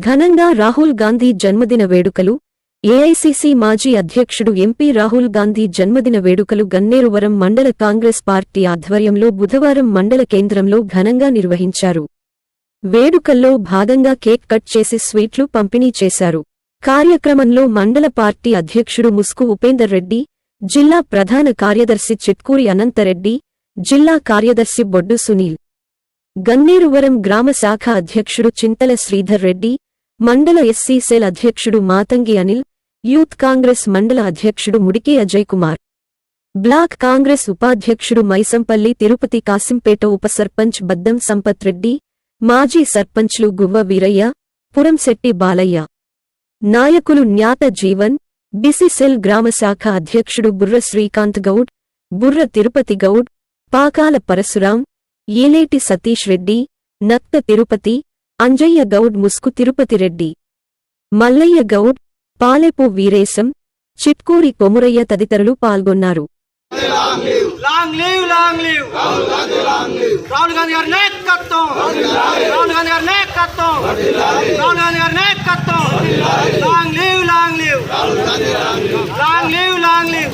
ఘనంగా రాహుల్ గాంధీ జన్మదిన వేడుకలు ఏఐసిసి మాజీ అధ్యక్షుడు ఎంపీ రాహుల్ గాంధీ జన్మదిన వేడుకలు గన్నేరువరం మండల కాంగ్రెస్ పార్టీ ఆధ్వర్యంలో బుధవారం మండల కేంద్రంలో ఘనంగా నిర్వహించారు. వేడుకల్లో భాగంగా కేక్ కట్ చేసి స్వీట్లు పంపిణీ చేశారు. కార్యక్రమంలో మండల పార్టీ అధ్యక్షుడు ముస్కు ఉపేందర్ రెడ్డి జిల్లా ప్రధాన కార్యదర్శి చిట్కూరి అనంతరెడ్డి జిల్లా కార్యదర్శి బొడ్డు సునీల్. గన్నేరువరం గ్రామ శాఖ అధ్యక్షుడు చింతల శ్రీధర్ రెడ్డి మండల ఎస్సీ సెల్ అధ్యక్షుడు మాతంగి అనిల్ యూత్ కాంగ్రెస్ మండల అధ్యక్షుడు ముడికి అజయ్ కుమార్. బ్లాక్ కాంగ్రెస్ ఉపాధ్యక్షుడు మైసంపల్లి తిరుపతి కాసింపేట ఉప సర్పంచ్ బద్దం సంపత్ రెడ్డి మాజీ సర్పంచ్లు గువ్వ వీరయ్య పురంశెట్టి బాలయ్య. నాయకులు జ్ఞాత జీవన్ బిసిసెల్ గ్రామశాఖ అధ్యక్షుడు బుర్ర శ్రీకాంత్ గౌడ్ బుర్ర తిరుపతి గౌడ్ పాకాల పరశురాం ఏలేటి సతీష్ రెడ్డి నత్త తిరుపతి అంజయ్య గౌడ్ ముస్కు తిరుపతిరెడ్డి మల్లయ్య గౌడ్ పాలెపు వీరేశం చిట్కూరి కొమురయ్య తదితరులు పాల్గొన్నారు. Long live long live. Rahul Gandhi గారి నాయకత్వం. రాహుల్ గాంధీ గారి నాయకత్వం. రాహుల్ గాంధీ గారి నాయకత్వం. Long live long live. Long live long live.